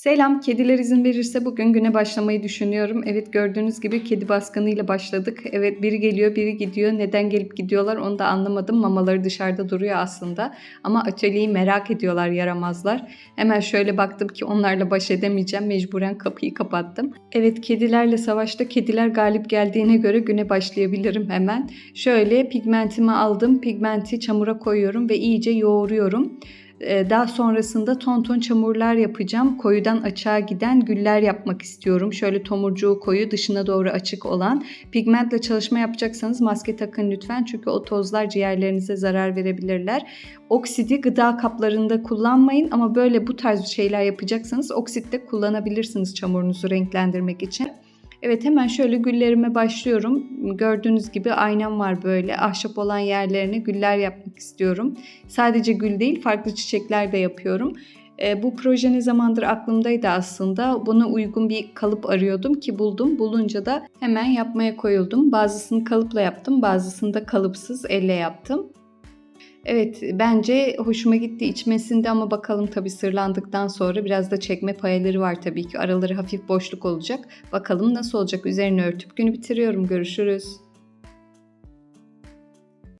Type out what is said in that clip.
Selam, kediler izin verirse bugün güne başlamayı düşünüyorum. Evet gördüğünüz gibi kedi baskınıyla başladık. Evet biri geliyor, biri gidiyor. Neden gelip gidiyorlar onu da anlamadım. Mamaları dışarıda duruyor aslında. Ama atölyeyi merak ediyorlar, yaramazlar. Hemen şöyle baktım ki onlarla baş edemeyeceğim. Mecburen kapıyı kapattım. Evet kedilerle savaşta kediler galip geldiğine göre güne başlayabilirim hemen. Şöyle pigmentimi aldım. Pigmenti çamura koyuyorum ve iyice yoğuruyorum. Ee, Daha sonrasında ton ton çamurlar yapacağım. Koyudan açığa giden güller yapmak istiyorum. Şöyle tomurcuğu koyu dışına doğru açık olan. Pigmentle çalışma yapacaksanız maske takın lütfen. Çünkü o tozlar ciğerlerinize zarar verebilirler. Oksidi gıda kaplarında kullanmayın ama böyle bu tarz şeyler yapacaksanız oksit de kullanabilirsiniz çamurunuzu renklendirmek için. Evet hemen şöyle güllerime başlıyorum. Gördüğünüz gibi aynam var böyle. Ahşap olan yerlerine güller yapmak istiyorum. Sadece gül değil farklı çiçekler de yapıyorum. E, bu proje ne zamandır aklımdaydı aslında. Buna uygun bir kalıp arıyordum ki buldum. Bulunca da hemen yapmaya koyuldum. Bazısını kalıpla yaptım, bazısını da kalıpsız elle yaptım. Evet bence hoşuma gitti içmesinde ama bakalım tabii sırlandıktan sonra biraz da çekme payaları var tabii ki. Araları hafif boşluk olacak. Bakalım nasıl olacak üzerine örtüp günü bitiriyorum. Görüşürüz.